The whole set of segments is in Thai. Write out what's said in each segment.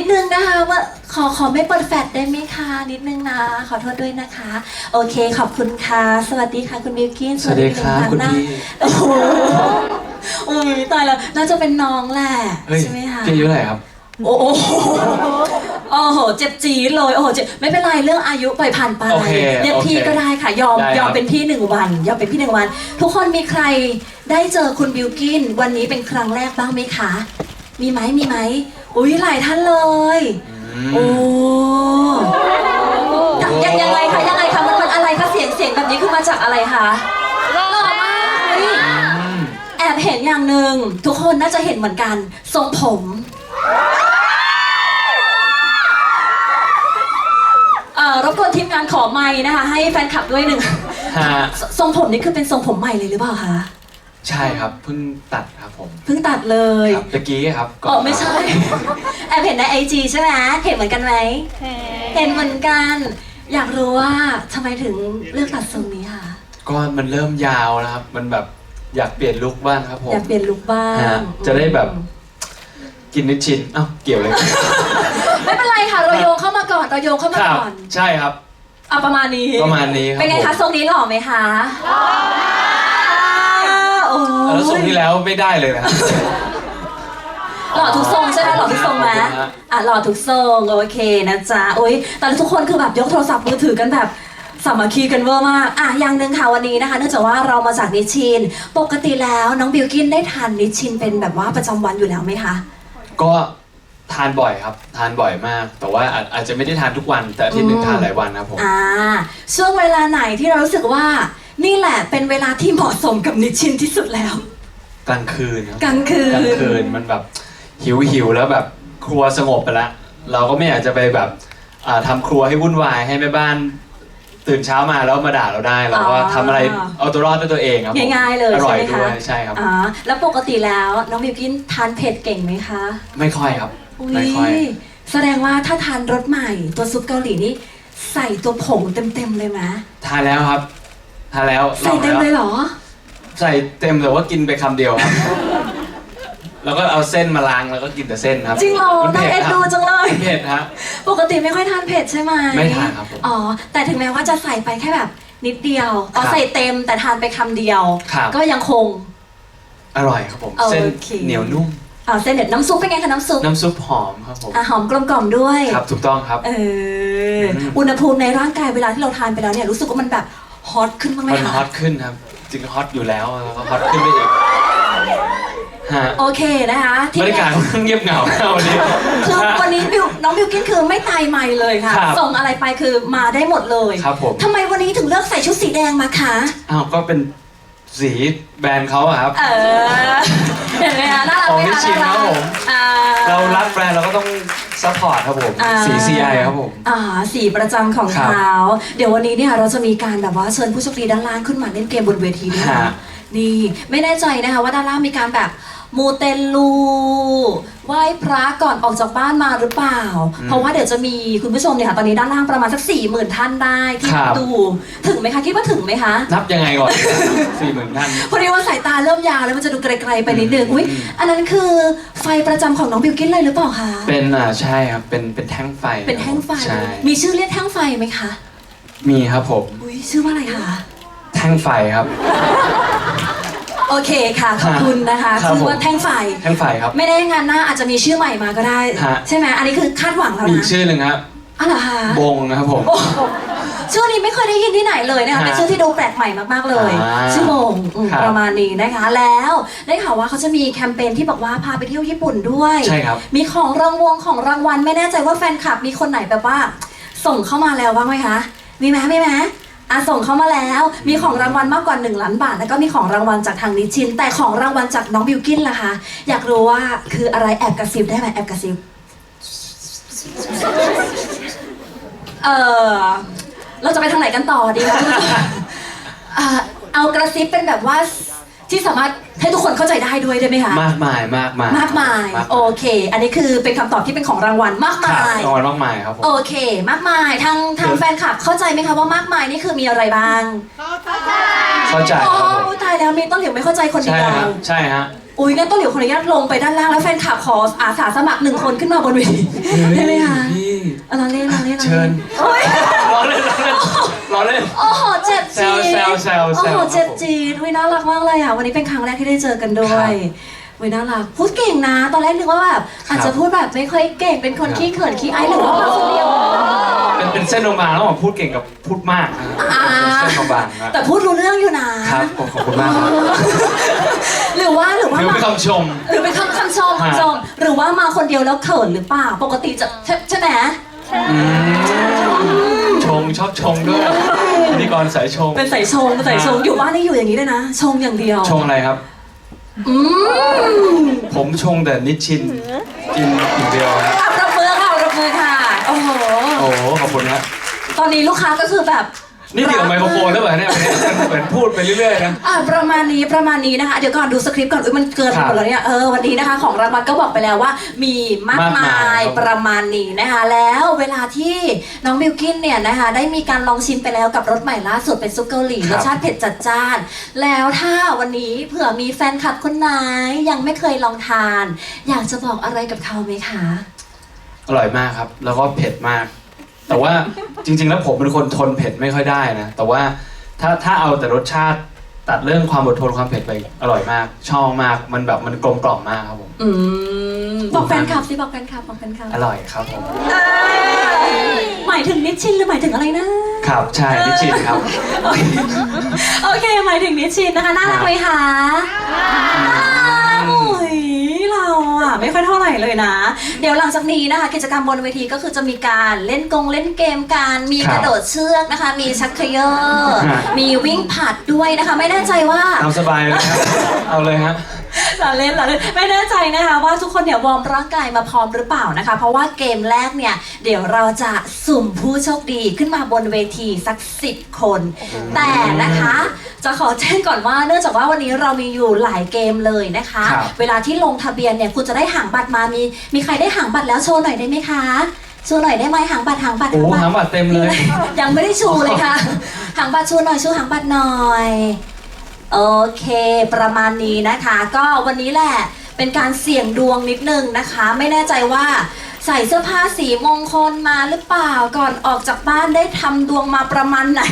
นิดนึงนะคะว่าขอขอไม่เปิดแฟลชได้ไหมคะนิดนึงนะ ขอโทษด้วยนะคะ โอเคขอบคุณค่ะ สวัสดีค่ะคุณบิวกินสวัสดีครับอีกคุณหนึ่งพี่ โอ้โหอุ้ยตายแล้วน่าจะเป็นน้องแหละเฮ้ยใช่ไหมคะพี่อายุเท่าไหร่ครับ โอ้โหโอ้โหเจ็บจี๊ดเลยโอ้โหเจ็บไม่เป็นไรเรื่องอายุปล่อยผ่านไปโอเคเรียกโอเคพี่ก็ได้ค่ะยอมได้ครับ ยอมเป็นพี่หนึ่งวันยอมเป็นพี่หนึ่งวัน ทุกคนมีใครได้เจอคุณบิวกินวันนี้เป็นครั้งแรกบ้างไหมคะ มีไหมมีไหม อุ้ยหลายท่านเลย โอ้ยังยังไงคะยังไงคะมันมันอะไรคะเสียงเสียงแบบนี้คือมาจากอะไรคะหล่อมากเฮ้ยอืมแอบเห็นอย่างหนึ่งทุกคนน่าจะเห็นเหมือนกัน ทรงผม เอ่อรบกวนทีมงานขอไม้นะคะ ให้แฟนคลับด้วยหนึ่งฮะททรงผมนี่คือเป็นทรงผมใหม่เลยหรือเปล่าคะ ใช่ครับเพิ่งตัดครับผมเพิ่งตัดเลยครับตะกี้ครับก่นอ๋อไม่ใช่ แอบเห็นในไอจีใช่ไหมเห็นเหมือนกันไหมเห็นเหมือนกัน อยากรู้ว่าทำไมถึงเลือกตัดทรงนี้ค่ะก็มันเริ่มยาวแล้วครับ มันแบบอยากเปลี่ยนลุคบ้างครับผมอยากเปลี่ยนลุคบ้างฮะจะได้แบบกินนิดชินเอ้าเกี่ยวเลยไม่เป็นไรค่ะเราโยงเข้ามาก่อนเราโยงเข้ามาครับก่อนใช่ครับ เอาประมาณนี้ประมาณนี้ครับเป็นไงผม คะทรงนี้หล่อไหมคะโอ้ แล้วทรงยที่แล้วไม่ได้เลยนะครับ หล่อทุกทรงใช่ไหมหล่อทุกทรงไหมขอบคุณฮะ อะหล่อทุกทรงโอเคนะจ๊ะโอ้ยแต่ทุกคนคือแบบยกโทรศัพท์มือถือกันแบบสามัคคีกันเวอร์มากอะอย่างหนึ่งค่ะวันนี้นะคะ เนื่องจากว่าเรามาจากนิชชิน ปกติแล้วน้องบิวกินได้ทานนิชชินเป็นแบบว่าประจำวันอยู่แล้วไหมคะก็ทานบ่อยครับ ทานบ่อยมาก แต่ว่าอาจอาจจะไม่ได้ทานทุกวัน แต่อาทิตย์หนึ่งทานหลายวันครับผม อ่าช่วงเวลาไหนที่เรารู้สึกว่า นี่แหละเป็นเวลาที่เหมาะสมกับนิชชินที่สุดแล้ว กลางคืนครับกลางคืน กลางคืนมันแบบหิวหิวแล้วแบบครัวสงบไปแล้วเราก็ไม่อยากจะไปแบบอ่าทำครัวให้วุ่นวายให้แม่บ้าน ตื่นเช้ามาแล้วมาด่าเราได้เราก็อ๋อทำอะไรเอาตัวรอดด้วยตัวเองครับผมง่ายๆเลยอร่อยใช่ไหมคะด้วยใช่ครับอ่าแล้วปกติแล้วน้องบิวกินทานเผ็ดเก่งไหมคะ ไม่ค่อยครับอุ้ไม่ค่อยยแสดงว่าถ้าทานรสใหม่ตัวซุปเกาหลีนี่ใส่ตัวผงเต็มๆเลยไหมทานแล้วครับ ทานแล้วใส่เต็มเลยเหรอ ใส่เต็มแต่ว่ากินไปคำเดียวครับ แล้วก็เอาเส้นมาล้างแล้วก็กินแต่เส้นครับจริงเหรอมันน่าเผ็เอ็นครัดูจังเลย มันเผ็ดฮะ ปกติไม่ค่อยทานเผ็ดใช่ไหมไม่ทานครับผมอ๋อ แต่ถึงแม้ว่าจะใส่ไปแค่แบบนิดเดียวอ๋อครับใส่เต็มแต่ทานไปคำเดียว ครับ ก็ยังคง อร่อยครับผมโอเคเส้นเหนียวนุ่มอ่าเส้นเด็ดน้ำซุปเป็นไงคะน้ำซุปน้ำซุปหอมครับผม อะหอมกลมกล่อมด้วย ครับถูกต้องครับ เอออืมอุณหภูมิในร่างกายเวลาที่เราทานไปแล้วเนี่ยรู้สึกว่ามันแบบ ฮอตขึ้นบ้างไหมมันคะฮอตขึ้นครับ จริงฮอตอยู่แล้วแล้วก็ฮอตขึ้นไปอีกฮะโอเคนะคะทีบรรยากาศค่อนข้างเงียบเหงาครับวันนี้ คือวันนี้บิวน้องบิวกินคือไม่ตายไม่เลยค่ะ ครับส่งอะไรไปคือมาได้หมดเลยครับผม ทำไมวันนี้ถึงเลือกใส่ชุดสีแดงมาคะ อ้าวก็เป็นสีแบรนด์เขาอะครับ เออเห็นไหมคะน่ารักของไหมนิชคะชินน่าครับผม อ่า เรารักแบรนด์เราก็ต้อง ซัพพอร์ตครับผม อ่า สี CI ครับผม อ่าสีประจำของครับ เขาเดี๋ยววันนี้เนี่ยเราจะมีการแบบว่าเชิญผู้โชคดีด้านล่างขึ้นมาเล่นเกมบนเวทีด้วยนะฮะนี่ไม่แน่ใจนะคะว่าด้านล่างมีการแบบ มูเตลูไหว้พระก่อนออกจากบ้านมาหรือเปล่าอืมเพราะว่าเดี๋ยวจะมีคุณผู้ชมเนี่ยค่ะตอนนี้ด้านล่างประมาณสักสี่หมื่นท่านได้ที่ครับ ดูถึงไหมคะคิดว่าถึงไหมคะ นับยังไงก่อน สี่หมื่นท่าน พอดีว่าสายตาเริ่มยาวแล้วมันจะดูไกลๆไปนิดนึงอืมอุ้ยอันนั้นคือไฟประจำของน้องบิวกินเลยหรือเปล่าคะเป็นอ่าใช่ครับ เป็นเป็นแท่งไฟเป็นแท่งไฟ ใช่มีชื่อเรียกแท่งไฟไหมคะมีครับผม อุ้ยชื่อว่าอะไรคะ แท่งไฟครับ โอเคค่ะ ขอบคุณนะคะครับชื่อว่าผม แท่งไฟ แท่งไฟครับ ไม่ได้งานหน้าอาจจะมีชื่อใหม่มาก็ได้ ฮะ ใช่ไหมอันนี้คือคาดหวังแล้วมีอีนะกชื่อหนึ่งครับอ๋อเหรอคะบงนะครับผม โอ้โหชื่อนี้ไม่เคยได้ยินที่ไหนเลยนะคะฮะเป็นชื่อที่ดูแปลกใหม่มากๆเลย อ่าชื่อโมงอืมครับ ประมาณนี้นะคะ แล้วได้ข่าวว่าเขาจะมีแคมเปญที่บอกว่าพาไปเที่ยวญี่ปุ่นด้วย ใช่ครับ มีของรางวงของรางวัลไม่แน่ใจว่าแฟนคลับมีคนไหนแบบว่า ส่งเข้ามาแล้วบ้างไหมคะ มีไหมมีไหม อะส่งเข้ามาแล้ว มีของรางวัลมากกว่า 1 ล้านบาท แล้วก็มีของรางวัลจากทางนิชิน แต่ของรางวัลจากน้องบิวกินล่ะคะ อยากรู้ว่าคืออะไรแอบกระซิบได้ไหมแอบกระซิบ เออเราจะไปทางไหนกันต่อดีคะอะเอากระซิบเป็นแบบว่า ที่สามารถให้ทุกคนเข้าใจได้ด้วยได้ไหมคะมากมายมากมายมากมายโอเค อันนี้คือเป็นคำตอบที่เป็นของรางวัลมากครับมายรางวัลมากมายครับผมโอเค มากมายทางทางแฟนคลับเข้าใจไหมคะว่ามากมายนี่คือมีอะไรบ้าง เข้าใจอ๋อครับผมอุ๊ยตายแล้วมีต้นเหลียวไม่เข้าใจคนเดีใช่ยวฮะใช่ฮะอุ้ยงั้นต้นหลิวขออนุญาตลงไปด้านล่างแล้วแฟนคลับขออาสาสมัครหนึ่งคนขึ้นมาบนเวทีได้ไหมคะพี่เอาเราเล่นเราเล่นเราเชิเล่ญนโอ้ยล้อเล่นล้อเล่น ล้อเล่น โอ้โหเจ็บจี๊ดแซวแซวแซวโอ้โหครับผมเจ็บจี๊ดอุ้ยน่ารักมากเลยอะวันนี้เป็นครั้งแรกที่ได้เจอกันด้วยอุ้ยน่ารักพูดเก่งนะ ตอนแรกนึกว่าแบบอาจจะพูดแบบไม่ค่อยเก่งเป็นคนขี้เขินขี้อายหรือว่ามาคนเดียวเป็นเป็นเส้นบางๆแล้วผมพูดเก่งกับพูดมากนะอ่าเป็นเส้นบางๆนะแต่พูดรู้เรื่องอยู่นะครับผมขอบคุณมากครับหรือว่าหรือว่าถือมาเป็นคำชม หรือเป็นคำคำชมฮะคำชม หรือว่ามาคนเดียวแล้วเขินหรือเปล่าปกติจะใช่ใช่ไหมอืมชง ชอบชงด้วยพิธีกรสายชง เป็นใส่ชงเป็นใส่ชงฮะอยู่บ้านนี่อยู่อย่างนี้เลยนะ ชงอย่างเดียว ชงอะไรครับ อืมผมชงแต่นิชชินกินอย่างเดียวนะอะประมือค่ะประมือค่ะ โอ้โห โอ้โหขอบคุณครับ ตอนนี้ลูกค้าก็คือแบบ นี่เดี๋ยวไมโครโฟนหรือเปล่าเนี่ยวันนี้เหมือนพูดไปเรื่อยๆนะ อะประมาณนี้ประมาณนี้นะคะ เดี๋ยวก่อนดูสคริปต์ก่อนอุ้ยมันเกินไปหมดแล้วเนี่ยเออวันนี้นะคะ ของรางวัลก็บอกไปแล้วว่า มีมากมามากมายยครับ ประมาณนี้นะคะ แล้วเวลาที่น้องบิวกินเนี่ยนะคะ ได้มีการลองชิมไปแล้วกับรสใหม่ล่าสุดเป็นซุปเกาหลีครรับสชาติเผ็ดจัดจ้าน แล้วถ้าวันนี้เผื่อมีแฟนคลับคนไหนยังไม่เคยลองทาน อยากจะบอกอะไรกับเขาไหมคะ อร่อยมากครับ แล้วก็เผ็ดมาก แต่ว่าจริง ๆ แล้วผมเป็นคนทนเผ็ดไม่ค่อยได้นะ แต่ว่าถ้าถ้าเอาแต่รสชาติตัดเรื่องความอดทนความเผ็ดไปอร่อยมาก ชอบมากมันแบบมันกลมกล่อมมากครับผม อืมบอกแฟนคลับสิบอกแฟนคลับบอกแฟนคลับอร่อยครับผมหมายถึงนิชชินหรือหมายถึงอะไรนะ ครับใช่นิชชินครับ โอเคโอเคหมายถึงนิชชินนะคะน่ารักไหมคะน่ารักโอ้ยเรา อะไม่ค่อยเท่าไหร่เลยนะ เดี๋ยวหลังจากนี้นะคะ กิจกรรมบนเวทีก็คือจะมีการเล่นกงเล่นเกมกันมีคกรับระโดดเชือกนะคะ มีชักเขยอฮะมีวิ่งผลัดด้วยนะคะ ไม่แน่ใจว่า ตามสบายเลยครับ เอาเลยฮะ เราเล่นเราเล่นไม่แน่ใจนะคะว่าทุกคนเนี่ยวอร์มร่างกายมาพร้อมหรือเปล่านะคะ เพราะว่าเกมแรกเนี่ย เดี๋ยวเราจะสุ่มผู้โชคดีขึ้นมาบนเวทีสักสิบคน แต่นะคะ จะขอแจ้งก่อนว่าเนื่องจากว่าวันนี้เรามีอยู่หลายเกมเลยนะคะ ครับ เวลาที่ลงทะเบียนเนี่ยคุณจะได้หางบัตรมามีมีใครได้หางบัตรแล้วโชว์หน่อยได้ไหมคะโชว์หน่อยได้ไหมหางบัตรหางบัตรโอ้หางบัตรหางบัตรเต็มเลย ยังไม่ได้ชูเลยค่ะ หางบัตรชูหน่อยชูหางบัตรหน่อย โอเค ประมาณนี้นะคะ ก็วันนี้แหละเป็นการเสี่ยงดวงนิดนึงนะคะ ไม่แน่ใจว่าใส่เสื้อผ้าสีมงคลมาหรือเปล่าก่อนออกจากบ้านได้ทำดวงมาประมาณไหน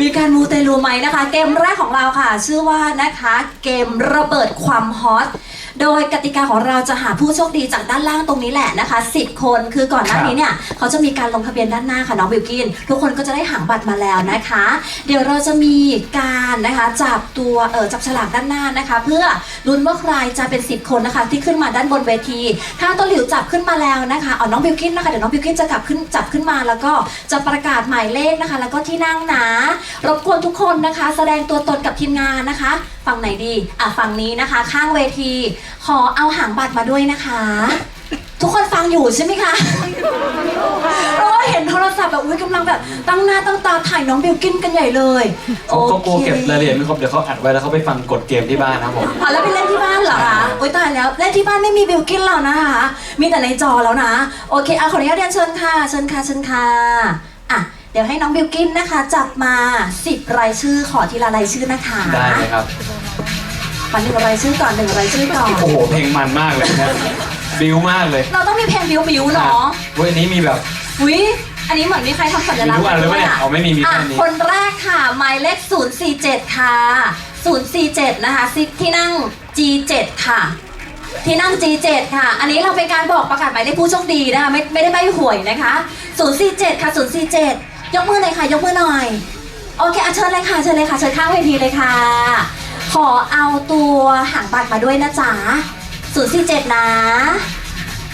มีการมูเตลูไหมนะคะ เกมแรกของเราค่ะ ชื่อว่านะคะเกมระเบิดความฮอต โดยกติกาของเราจะหาผู้โชคดีจากด้านล่างตรงนี้แหละนะคะ10 คนคือก่อนหน้านี้เนี่ยเขาจะมีการลงทะเบียนด้านหน้าค่ะน้องบิวกิน ทุกคนก็จะได้หางบัตรมาแล้วนะคะ เดี๋ยวเราจะมีการนะคะจับตัวเออจับฉลากด้านหน้านะคะ เพื่อลุ้นว่าใครจะเป็น 10 คนนะคะ ที่ขึ้นมาด้านบนเวที ถ้าตัวหลิวจับขึ้นมาแล้วนะคะเอาน้องบิวกินนะคะเดี๋ยวน้องบิวกินจะกลับขึ้นจับขึ้นมาแล้วก็จะประกาศหมายเลขนะคะ แล้วก็ที่นั่งนะรบกวนทุกคนนะคะ แสดงตัวตนกับทีมงานนะคะ ฝั่งไหนดีอะฝั่งนี้นะคะ ข้างเวทีขอเอาหางบัตรมาด้วยนะคะ ทุกคนฟังอยู่ใช่ไหมคะเพราะว่าเห็นโทรศัพท์แบบอุ้ยกำลังแบบ ตั้งหน้าตั้งตาถ่ายน้องบิวกินกันใหญ่เลยเขาเขากลัวเก็บรายละเอียดไม่ครบเดี๋ยวเขาอัดไว้แล้วเขาไปฟังกดเกมที่บ้านนะครับผมอ๋อแล้วไปเล่นที่บ้านเหรอคะโอ๊ยตายแล้วเล่นที่บ้านไม่มีบิวกินแล้วนะคะ มีแต่ในจอแล้วนะ โอเคอะขออนุญาตเรียนเชิญค่ะ เชิญค่ะเชิญค่ะอะเดี๋ยวให้น้องบิวกินนะคะ จับมา10รายชื่อขอทีละรายชื่อนะคะ ได้เลยครับ มาหนึ่งรายชื่อก่อนหนึ่งรายชื่อก่อน โอ้โห เพลงมันมากเลยนะบิวมากเลยเราต้องมีเพลงบิวบิวเนาะเว้ยอันนี้มีแบบ อุ้ยอันนี้เหมือนมีใครทำสัญลักษมีทุณ์กอันเลยด้วปะเนี่ยอะอ๋อไม่มีมีแค่อะนี้คนแรกค่ะ หมายเลข 047 ค่ะ 047 นะคะซิที่นั่ง G7 ค่ะ ที่นั่ง G7 ค่ะ อันนี้เราเป็นการบอกประกาศหมายเลขผู้โชคดีนะคะไม่ไม่ได้ใบหวยนะคะ 047 ค่ะ 047 ยกมือหน่อยค่ะ ยกมือหน่อย โอเคอะเชิญเลยค่ะ เชิญเลยค่ะ เชิญข้างเวทีเลยค่ะ ขอเอาตัวหางบัตรมาด้วยนะจ๊ะ047นะ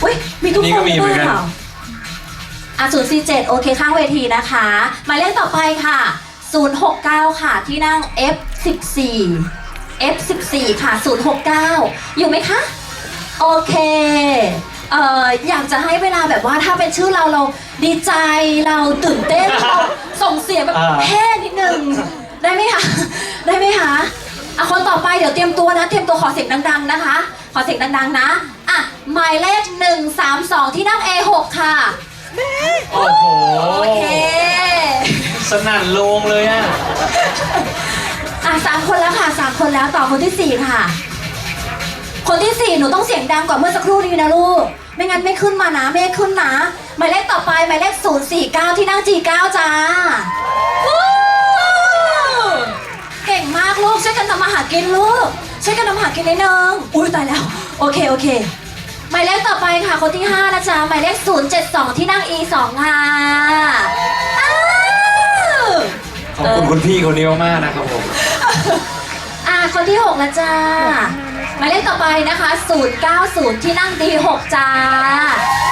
อุ้ยมีทุกนี่คก็นมีด้วยเหมือนกันเปล่าอะ047โอเคข้างเวทีนะคะ หมายเลขต่อไปค่ะ069ค่ะที่นั่ง F14 F14 ค่ะ069อยู่ไหมคะ โอเคเอ่ออยากจะให้เวลาแบบว่าถ้าเป็นชื่อเราเราดีใจเราตื่นเต้นเราส่งเสียงแบบอ่าแฮ่นิดนึงได้ไหมคะ ได้ไหมคะ อะคนต่อไปเดี๋ยวเตรียมตัวนะ เตรียมตัวขอเสียงดังๆนะคะ ขอเสียงดังๆนะ อะหมายเลข132ที่นั่ง A6 ค่ะ โอ้โห โอเค สนั่นโลงเลยอะ อะสามคนแล้วค่ะสามคนแล้วต่อคนที่สี่ค่ะ คนที่สี่หนูต้องเสียงดังกว่าเมื่อสักครู่นี้นะลูก ไม่งั้นไม่ขึ้นมานะไม่ให้ขึ้นนะ หมายเลขต่อไปหมายเลข049 ที่นั่ง G9 จ้า กันทำมาหากินลูกช่วยกันทำมาหากินนิดนึงอุ้ยตายแล้ว โอเคโอเค หมายเลขต่อไปค่ะคนที่5นะจ๊ะหมายเลข072 ที่นั่ง E2 ค่ะอ้าวขอบคุณคุณพี่คนนี้มากๆนะครับผม อ่าคนที่6นะจ๊ะหมายเลขต่อไปนะคะ090 ที่นั่ง D6 จ้า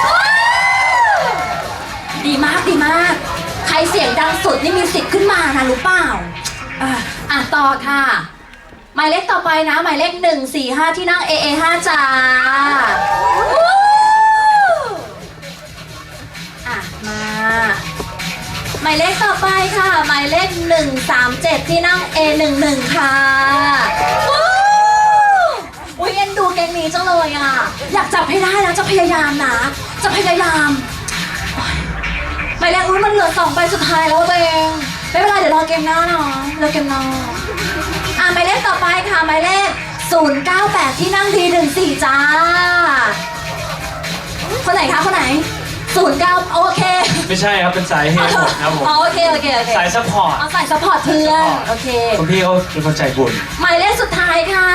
ว้าวดีมากดีมาก ใครเสียงดังสุดนี่มีสิทธิ์ขึ้นมานะรู้เปล่าอะอะต่อค่ะ หมายเลขต่อไปนะ หมายเลข145 ที่นั่ง AA5 จ้าอะมา หมายเลขต่อไปค่ะ หมายเลข137 ที่นั่ง A11 ค่ะวู้อุ้ยเอ็นดูแกงนี้จังเลยอะ อยากจับให้ได้นะจะพยายามนะ จะพยายามหมายเลขอุ้ยมันเหลือสองใบสุดท้ายแล้วตัวเอง ไม่เป็นไรเดี๋ยวรอเกมหน้าเนาะรอเกมหน้า หมายเลขต่อไปค่ะหมายเลข 098 ที่นั่ง D14 จ้า คนไหนคะคนไหน 09 โอเคไม่ใช่ครับเป็นสายเฮดครับผมอ๋อโอเคโอเคโอเคสายซัพพอร์ตเอาใส่ซัพพอร์ตเพื่อนโอเค คุณพี่เขาเป็นคนใจบุญหมายเลขสุดท้ายค่ะ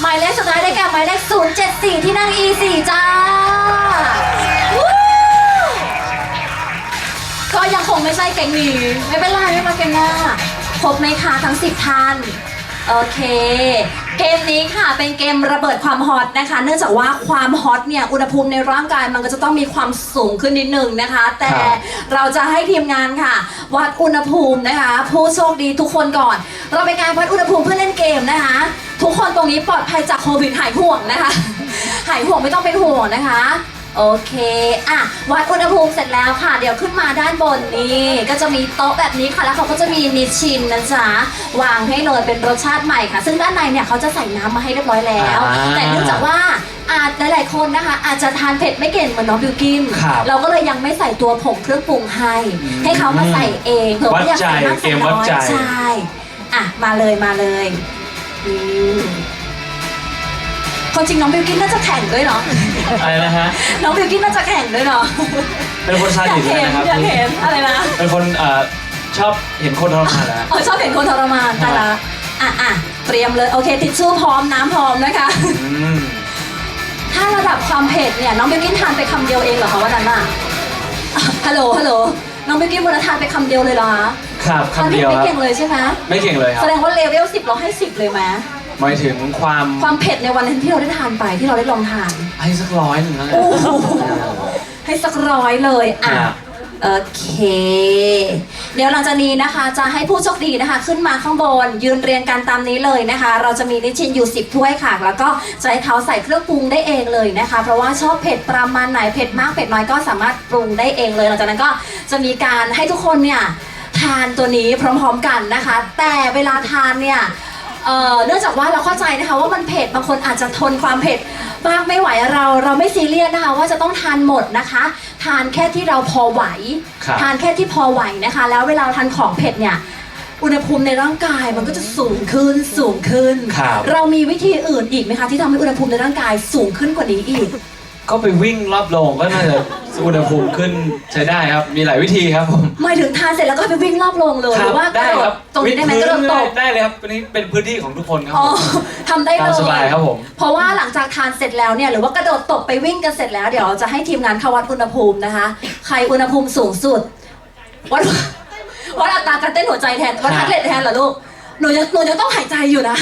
หมายเลขสุดท้ายได้แก่หมายเลข 074 ที่นั่ง E4 จ้าวู้ก็ยังคงไม่ใช่แกงนี้ไม่เป็นไรไม่มาแกงหน้า ครบไหมคะทั้ง 10ท่านโอเค เกมนี้ค่ะเป็นเกมระเบิดความฮอตนะคะ เนื่องจากว่าความฮอตเนี่ยอุณหภูมิในร่างกายมันก็จะต้องมีความสูงขึ้นนิดนึงนะคะ แต่เราจะให้ทีมงานค่ะ วัดอุณหภูมินะคะ ผู้โชคดีทุกคนก่อน เราเป็นการวัดอุณหภูมิเพื่อเล่นเกมนะคะ ทุกคนตรงนี้ปลอดภัยจากโควิดหายห่วงนะคะ หายห่วงไม่ต้องเป็นห่วงนะคะ โอเคอะวัดอุณหภูมิเสร็จแล้วค่ะ เดี๋ยวขึ้นมาด้านบนนี่ก็จะมีโต๊ะแบบนี้ค่ะ แล้วเขาก็จะมีนิชชินนะจ๊ะวางให้เลยเป็นรสชาติใหม่ค่ะ ซึ่งด้านในเนี่ยเขาจะใส่น้ำมาให้เรียบร้อยแล้ว อ่าแต่เนื่องจากว่าอาจหลายๆคนนะคะ อาจจะทานเผ็ดไม่เก่งเหมือนน้องบิวกิน ครับเราก็เลยยังไม่ใส่ตัวผงเครื่องปรุงให้ อืมให้เขามาใส่เองเผื่อว่าอยากใส่มากวัดใจใส่เกมวัน้ดอยใจ ใช่อะมาเลยมาเลยอืม ความจริงน้องบิวกินน่าจะแข่งด้วยเนาะ อะไรนะฮะ น้องบิวกินน่าจะแข่งด้วยเนาะ เป็นคนซาอยาดิกสด้วยเห็นนะครับอยากเห็นอะไรนะ เป็นคนเอ่อชอบเห็นคนทรมานแล้วอ๋อชอบเห็นคนทรมานแต่ละอะอะเตรียมเลย โอเค ทิชชู่พร้อมน้ำพร้อมนะคะ อืมถ้าระดับความเผ็ดเนี่ยน้องบิวกินทานไปคำเดียวเองเหรอคะวันนั้นน่ะอะฮัลโหลฮัลโหลน้องบิวกินวันนั้นทานไปคำเดียวเลยเหรอคะครับทานคำเผ็เดีดยวไม่ครับเก่งเลยใช่ไหมไม่เก่งเลยครัแสบดงว่าเลเวลสิบเราให้สิบเลยไหม หมายถึงความความเผ็ดในวันนั้นที่เราได้ทานไปที่เราได้ลองทาน ให้สักร้อยหนึ่งแล้วกันโอ้โห ให้สักร้อยเลยอะ ครับ โอเค เดี๋ยวหลังจากนี้นะคะ จะให้ผู้โชคดีนะคะ ขึ้นมาข้างบน ยืนเรียงกันตามนี้เลยนะคะ เราจะมีนิชชินอยู่ 10 ถ้วยค่ะ แล้วก็จะให้เขาใส่เครื่องปรุงได้เองเลยนะคะ เพราะว่าชอบเผ็ดประมาณไหนเผ็ดมากเผ็ดน้อยก็สามารถปรุงได้เองเลย หลังจากนั้นก็จะมีการให้ทุกคนเนี่ยทานตัวนี้พร้อมๆกันนะคะ แต่เวลาทานเนี่ย เอ่อเนื่องจากว่าเราเข้าใจนะคะว่ามันเผ็ดบางคนอาจจะทนความเผ็ดมากไม่ไหวเราเราไม่ซีเรียสนะคะว่าจะต้องทานหมดนะคะ ทานแค่ที่เราพอไหว ครับ ทานแค่ที่พอไหวนะคะ แล้วเวลาเราทานของเผ็ดเนี่ยอุณหภูมิในร่างกายมันก็จะสูงขึ้นสูงขึ้น ครับ เรามีวิธีอื่นอีกไหมคะที่ทำให้อุณหภูมิในร่างกายสูงขึ้นกว่านี้อีก ก็ไปวิ่งรอบโรงก็น่าจะ อุณหภูมิขึ้นใช้ได้ครับ มีหลายวิธีครับผมหมายถึงทานเสร็จแล้วก็ไปวิ่งรอบโรงเลยคหรัรือว่ากได้ระโดคดรับตรงนี้ได้ไหมวิกระโดดตกได้เลยครับวันนี้เป็นพื้นที่ของทุกคนครับอ๋อผมทำได้เลยตามสบายครับผม เพราะว่าหลังจากทานเสร็จแล้วเนี่ยหรือว่ากระโดดตบไปวิ่งกันเสร็จแล้วเดี๋ยวจะให้ทีมงานเข้าวัดอุณหภูมินะคะ ใครอุณหภูมิสูงสุดวัดวัดอัตราการเต้นหัวใจแทนวัดทัดเลทแทนเหรอลูกหนูยังหนูยังต้องหายใจอยู่นะ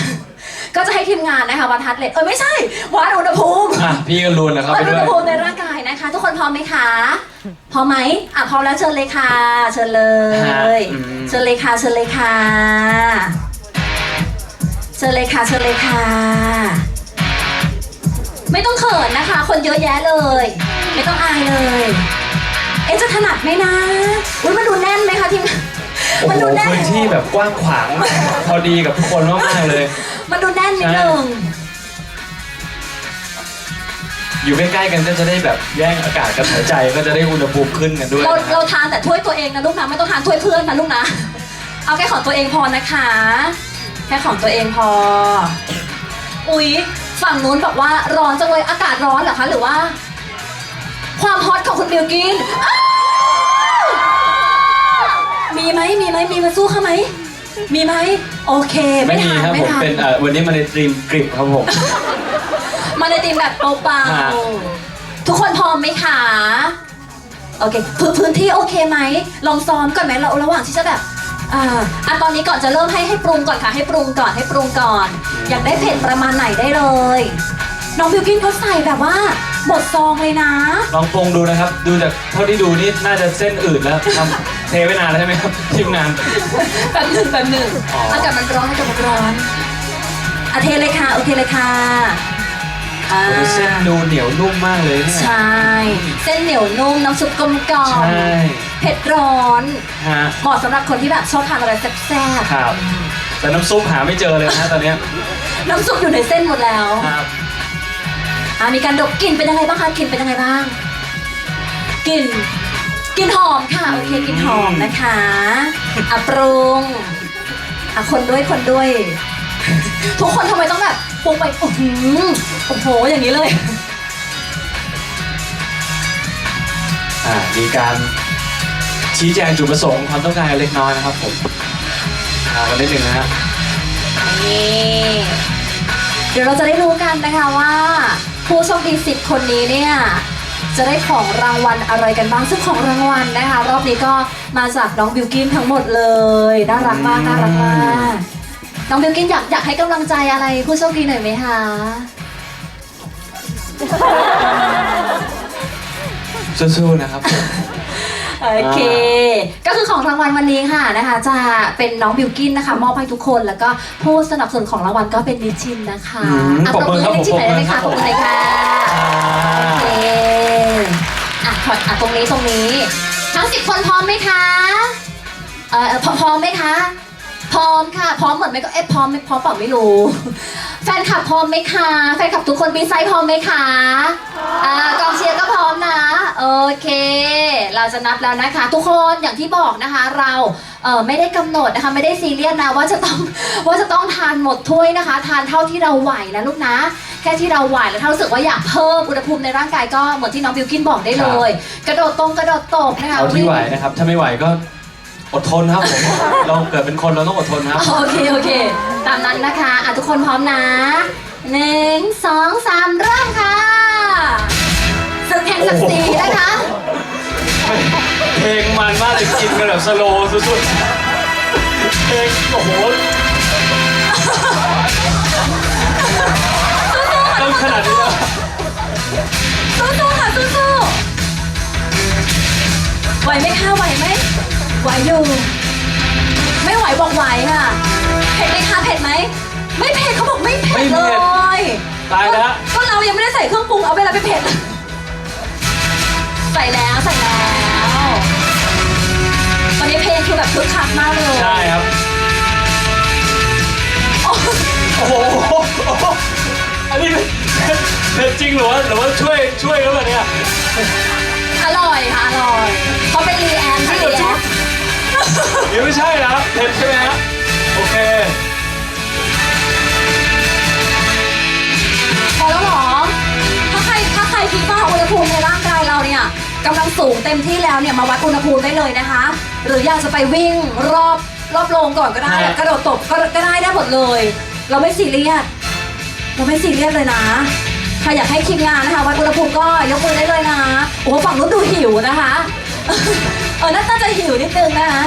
ก็จะให้ทีมงานนะคะวัดทัดเลทเออไม่ใช่วัดอุณหภูมิอะพี่ก็รูนนะครับวัไปดอุด้ณวหยภูมิในร่างกายนะคะ ทุกคนพร้อมไหมคะพร้อมไหมอะพร้อมแล้วเชิญเลยค่ะ เชิญเลยอืมเชิญเลยค่ะเชิญเลยค่ะเชิญเลยค่ะเชิญเลยค่ะ ไม่ต้องเขินนะคะ คนเยอะแยะเลย ไม่ต้องอายเลย เอ๊ะจะถนัดไหมนะอุ้ยมันดูแน่นไหมคะทีมโอ้มันโหดูแน่น พื้นที่แบบกว้างขวาง พอดีกับทุกคนมากๆเลย มันดูแน่นนิดนึงอยู่ใกล้ๆกันก็จะได้แบบแย่งอากาศกันหายใจก็จะได้อุณหภูมิขึ้นกันด้วยเรานะคเรารับทานแต่ถ้วยตัวเองนะลูกนะไม่ต้องทานถ้วยเพื่อนนะลูกนะ เอาแค่ของตัวเองพอนะคะ แค่ของตัวเองพอ อุ๊ยฝั่งนู้นบอกว่าร้อนจังเลยอากาศร้อนเหรอคะหรือว่า ความฮอตของคุณบิลกินอ้าวมีไหมมีไหมมีมาสู้เขาไหม มีไหมโอเคไม่ไม่มีทันครับไม่ผมทันเป็นเอ่อวันนี้มาในตรีมกริบครับผม มาในทีมแบบเบาฮะ ๆทุกคนพร้อมไหมคะโอเคพื้นพื้นที่โอเคไหมลองซ้อมก่อนไหมเราระหว่างที่จะแบบอ่าอะตอนนี้ก่อนจะเริ่มให้ให้ปรุงก่อนค่ะ ให้ปรุงก่อนให้ปรุงก่อน อยากได้เผ็ดประมาณไหนได้เลย น้องบิวกินเขาใส่แบบว่าบดซองเลยนะ ลองปรุงดูนะครับ ดูจากเท่าที่ดูนี่น่าจะเส้นอืดแล้วทำเทไว้นานแล้วใช่ไหมครับทีมงาน แป๊บหนึ่งแป๊บหนึ่งอ๋ออ อากาศมันร้อนอากาศมันร้อนอะเทเลยค่ะ โอเคเลยค่ะอ่าโอ้โหเส้นดูเหนียวนุ่มมากเลยเนี่ย ใช่ เส้นเหนียวนุ่มน้ำซุปกลมกล่อมใช่ เผ็ดร้อน ฮะ เหมาะสำหรับคนที่แบบชอบทานอะไรแซ่บครับ แต่น้ำซุปหาไม่เจอเลยนะตอนเนี้ยๆน้ำซุปอยู่ในเส้นหมดแล้วครับ อะมีการดบกลิ่นเป็นยังไงบ้างคะกลิ่นเป็นยังไงบ้างกลิ่น กลิ่นหอมค่ะโอเคกลิ่นหอมนะคะอะปรุงอะคนด้วยคนด้วย ทุกคนทำไมต้องแบบปรุงไปโอ้โหโอ้โหอย่างนี้เลย อ่ามีการชี้แจงจุดประสงค์ความต้องการเล็กน้อยนะครับผมอ่ากันนิดนึงนะฮะนี่เดี๋ยวเราจะได้รู้กันนะคะว่า ผู้โชคดีสิบคนนี้เนี่ย จะได้ของรางวัลอะไรกันบ้างซึ่งของรางวัลนะคะ รอบนี้ก็มาจากน้องบิวกินทั้งหมดเลยน่ารักมากน่ารักมากน้องบิวกินอยากอยากให้กำลังใจอะไรผู้โชคดีหน่อยไหมคะ สู้ๆนะครับผม โอเค ก็คือของรางวัลวันนี้ค่ะนะคะ จะเป็นน้องบิวกินนะคะ มอบให้ทุกคนแล้วก็ผู้สนับสนุนของรางวัลก็เป็นดิชินนะคะอืมอะปรบมือครับให้ดิชินหน่อยได้ไหมปรบมือครับคะปรบมือเลยค่ะโอเคอะถอ ดอะตรงนี้ตรงนี้ทั้งสิบคนพร้อมไหมคะเอ่อพร้อมไหมคะพร้อมค่ะ พร้อมเหมือนไหมก็เอ๊ะพร้อมไหมพร้อมเปล่าไม่รู้ แฟนคลับพร้อมไหมคะแฟนคลับทุกคนมีไซส์พร้อมไหมคะอ่ากองเชียร์ก็พร้อมนะโอเค เราจะนับแล้วนะคะ ทุกคนอย่างที่บอกนะคะ เราเออไม่ได้กำหนดนะคะไม่ได้ซีเรียสนะว่าจะต้องว่าจะต้องทานหมดถ้วยนะคะ ทานเท่าที่เราไหวนะลูกนะ แค่ที่เราไหวแล้วถ้ารู้สึกว่าอยากเพิ่มอุณหภูมิในร่างกายก็เหมือนที่น้องบิวกินบอกได้เลย กระโดดตรงกระโดดตบนะคะเอาที่ไหวนะครับ ถ้าไม่ไหวก็อดทนครับผม เราเกิดเป็นคนเราต้องอดทนครับ โอเค โอเค ตามนั้นนะคะอะทุกคนพร้อมนะหนึ่งสองสามเริ่มค่ะศึกแห่งศักดิ์ศรีนะคะ เพลงมันมากเลยกินกันแบบสโลว์สุดๆเพลงโอ้โห ไหวอยู่ ไม่ไหวบอกไหวค่ะ เผ็ดไหมคะเผ็ดไหม ไม่เผ็ดเขาบอกไม่เผ็ดเลยตายแล้วก็เรายังไม่ได้ใส่เครื่องปรุงเอาไปแล้วไปเผ็ด ใส่แล้วใส่แล้ว ตอนนี้เพลงคือแบบคึกคักมากเลยใช่ครับ โอ้โอ้โหโอ้โหอันนี้เป็นเป็นจริงหรือว่าหรือว่าช่วยช่วยเขาแบบเนี้ยอร่อยค่ะอร่อย นี่ไม่ใช่นะเผ็ดใช่ไหมฮะโอเค พอแล้วเหรอ ถ้าใครถ้าใครคิดว่าอุณหภูมิในร่างกายเราเนี่ยกำลังสูงเต็มที่แล้วเนี่ยมาวัดอุณหภูมิได้เลยนะคะ หรืออยากจะไปวิ่งรอบรอบโรงก่อนก็ได้ฮะ กระโดดตบก็ก็ได้ได้หมดเลย เราไม่ซีเรียสเราไม่ซีเรียสเลยนะใครอยากให้ทีมงานนะคะวัดอุณหภูมิก็ยกมือได้เลยนะโอ้โหฝั่งนู้นดูหิวนะคะ เออน่าจะหิวนิดนึงนะคะ